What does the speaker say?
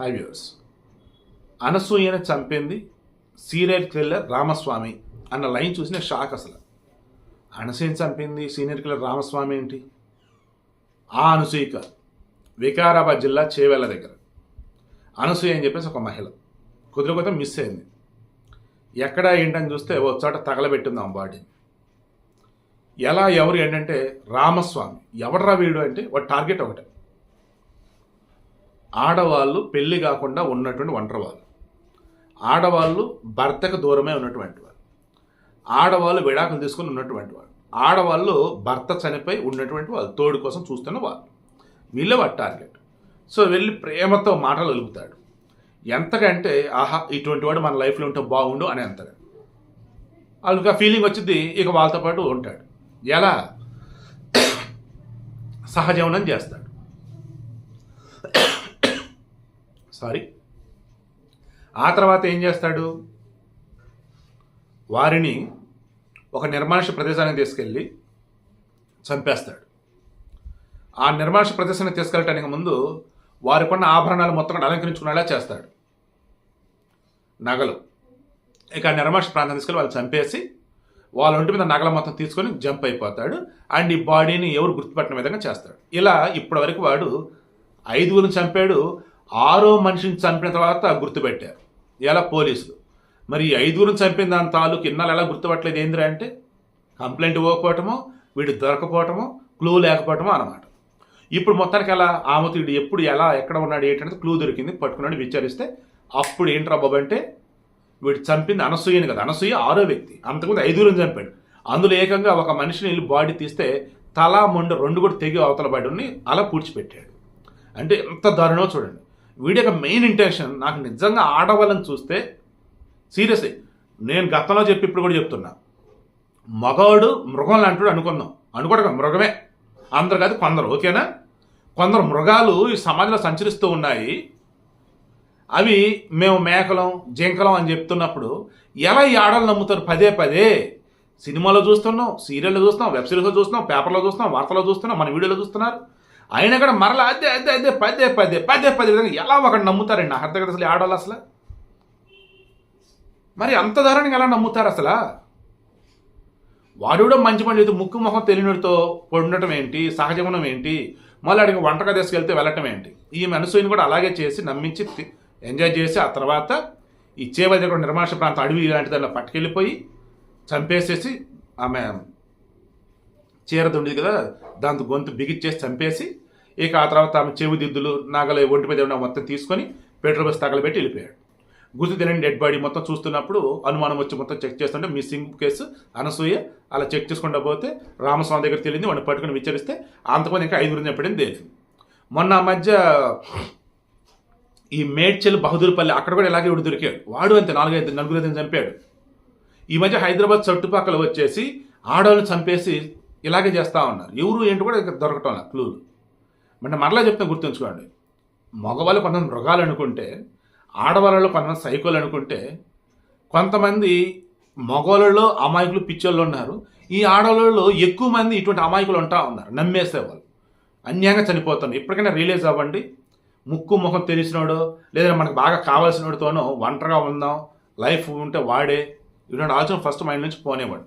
High viewers అనసూయని చంపింది serial killer Ramaswamy అన్న line చూసిన షాక్ అసలు. అనసూయని చంపింది సీనియర్ కిల్లర్ రామస్వామి ఏంటి? ఆ అనసూయిక వికారాబాద్ జిల్లా చేవెళ్ళ దగ్గర. అనసూయ అని చెప్పేసి ఒక మహిళ. కుదిరి కొత్త మిస్ అయింది. ఎక్కడ ఏంటని చూస్తే ఓ చోట తగలబెట్టింది ఆ బాడీని ఎలా ఎవరు ఏంటంటే రామస్వామి. ఎవడరా వీడు అంటే వాడు టార్గెట్ ఒకటే. ఆడవాళ్ళు పెళ్ళి కాకుండా ఉన్నటువంటి ఒంటరి వాళ్ళు ఆడవాళ్ళు భర్తకు దూరమే ఉన్నటువంటి వాళ్ళు. ఆడవాళ్ళు విడాకులు తీసుకుని ఉన్నటువంటి వాళ్ళు. ఆడవాళ్ళు భర్త చనిపోయి ఉన్నటువంటి వాళ్ళు తోడు కోసం చూస్తున్న వాళ్ళు. వీళ్ళే వాడు టార్గెట్. సో వెళ్ళి ప్రేమతో మాటలు వెలుగుతాడు ఎంతకంటే ఆహా ఇటువంటి వాడు మన లైఫ్లో ఉంటే బాగుండు అని అంతగా వాళ్ళకి ఆ ఫీలింగ్ వచ్చింది ఇక వాళ్ళతో పాటు ఉంటాడు. ఎలా? సహజీవనం చేస్తాడు. సారీ ఆ తర్వాత ఏం చేస్తాడు? వారిని ఒక నిర్మానుష ప్రదేశానికి తీసుకెళ్ళి చంపేస్తాడు. ఆ నిర్మానుష ప్రదేశానికి తీసుకెళ్ళటానికి ముందు వారి కొన్న ఆభరణాలు మొత్తం అలంకరించుకునేలా చేస్తాడు. నగలు. ఇక ఆ నిర్మానుష ప్రాంతం తీసుకెళ్ళి వాళ్ళు చంపేసి వాళ్ళ ఒంటి మీద నగల మొత్తం తీసుకొని జంప్ అయిపోతాడు. అండ్ ఈ బాడీని ఎవరు గుర్తుపట్టిన విధంగా చేస్తాడు. ఇలా ఇప్పటి వరకు వాడు ఐదుగురిని చంపాడు. ఆరో మనిషిని చంపిన తర్వాత గుర్తుపెట్టారు. ఎలా పోలీసులు? మరి ఈ ఐదుగురిని చంపిన దాని తాలూకు ఇన్నాళ్ళు ఎలా గుర్తుపట్టలేదు ఏందిరా అంటే? కంప్లైంట్ ఇవ్వకపోవటమో వీడు దొరకపోవటమో క్లూ లేకపోవటమో అన్నమాట. ఇప్పుడు మొత్తానికి ఎలా? ఆమతుడు ఎప్పుడు ఎలా ఎక్కడ ఉన్నాడు ఏంటంటే క్లూ దొరికింది పట్టుకున్నాడు విచారిస్తే అప్పుడు ఏంట్రా బాబు అంటే వీడు చంపింది అనసూయని కదా. అనసూయ ఆరో వ్యక్తి. అంతకుముందు ఐదుగురిని చంపాడు. అందులో ఏకంగా ఒక మనిషిని వెళ్ళి బాడీ తీస్తే తల మొండ రెండు కూడా తెగి అవతల బయటని అలా పూడ్చిపెట్టాడు. అంటే ఎంత దారుణో చూడండి. వీడి యొక్క మెయిన్ ఇంటెన్షన్ నాకు నిజంగా ఆడవాళ్ళని చూస్తే సీరియస్లీ నేను గతంలో చెప్పి ఇప్పుడు కూడా చెప్తున్నా. మగవాడు మృగం లాంటివాడు అనుకుందాం. అనుకోవడం మృగమే. అందరు కాదు కొందరు ఓకేనా? కొందరు మృగాలు ఈ సమాజంలో సంచరిస్తూ ఉన్నాయి. అవి మేము మేకలం జింకలం అని చెప్తున్నప్పుడు ఎలా ఈ ఆడలు నమ్ముతారు? పదే పదే. సినిమాలో చూస్తున్నాం సీరియల్లో చూస్తున్నాం వెబ్ సిరీస్లో చూస్తున్నాం పేపర్లో చూస్తున్నాం వార్తలో చూస్తున్నాం మన వీడియోలో చూస్తున్నారు. అయినా కూడా మరలా అదే అదే అదే పదే పదే పదే పదే విధంగా ఎలా ఒకటి నమ్ముతారండి? నాకు అర్థం కదా అసలు ఆడవాళ్ళు అసలు? మరి అంత దారుణంగా ఎలా నమ్ముతారు అసలు? వాడు కూడా మంచి పని లేదు ముక్కు మొహం తెలియనితో ఉండటం ఏంటి? సహజమనం ఏంటి? మళ్ళీ అడిగి వంటగా తీసుకెళ్తే వెళ్ళటం ఏంటి? ఈ మనసుని కూడా అలాగే చేసి నమ్మించి ఎంజాయ్ చేసి ఆ తర్వాత ఈ చేవల దగ్గర నిర్మాష ప్రాంతం అడవి ఇలాంటి దానిలో పట్టుకెళ్ళిపోయి చంపేసేసి ఆమె చీర దుండిది కదా దాంతో గొంతు బిగిచ్చేసి చంపేసి ఇక ఆ తర్వాత ఆమె చెవి దిద్దులు నాగల ఒంటి మీద ఉన్న మొత్తం తీసుకొని పెట్రోల్ బస్ తగలబెట్టి వెళ్ళిపోయాడు. గుర్తు తెలియని డెడ్ బాడీ మొత్తం చూస్తున్నప్పుడు అనుమానం వచ్చి మొత్తం చెక్ చేస్తుంటే మిస్సింగ్ కేసు అనసూయ అలా చెక్ చేసుకుంటా పోతే రామస్వామి దగ్గర తెలియదు వాడిని పట్టుకుని విచారిస్తే అంతమంది ఇంకా ఐదుగురు చెప్పడం తెలియదు మొన్న ఆ మధ్య ఈ మేడ్చల్ బహదూర్పల్లి అక్కడ కూడా ఇలాగే ఇవి దొరికాడు. వాడు అంతే నాలుగైదు నలుగురు ఐదు చంపాడు. ఈ మధ్య హైదరాబాద్ చుట్టుపక్కల వచ్చేసి ఆడవాళ్ళని చంపేసి ఇలాగే చేస్తూ ఉన్నారు. ఎవరు ఏంటి కూడా ఇక్కడ దొరకటం క్లూలు అంటే మరలా చెప్తాను గుర్తుంచుకోండి. మగవాళ్ళు కొంతమంది మృగాలు అనుకుంటే ఆడవాళ్ళలో కొంతమంది సైకోలు అనుకుంటే కొంతమంది మగవాళ్ళలో అమాయకులు పిచ్చోళ్ళు ఉన్నారు. ఈ ఆడవాళ్ళలో ఎక్కువ మంది ఇటువంటి అమాయకులు ఉంటా ఉన్నారు నమ్మేసేవాళ్ళు. అన్యాయంగా చనిపోతున్నారు. ఇప్పటికైనా రియలైజ్ అవ్వండి. ముక్కు ముఖం తెలిసినోడు లేదా మనకు బాగా కావాల్సినోడితోనో ఒంటరిగా ఉందాం. లైఫ్ ఉంటే వాడే. ఇటువంటి ఆలోచన ఫస్ట్ మైండ్ నుంచి పోనివ్వండి.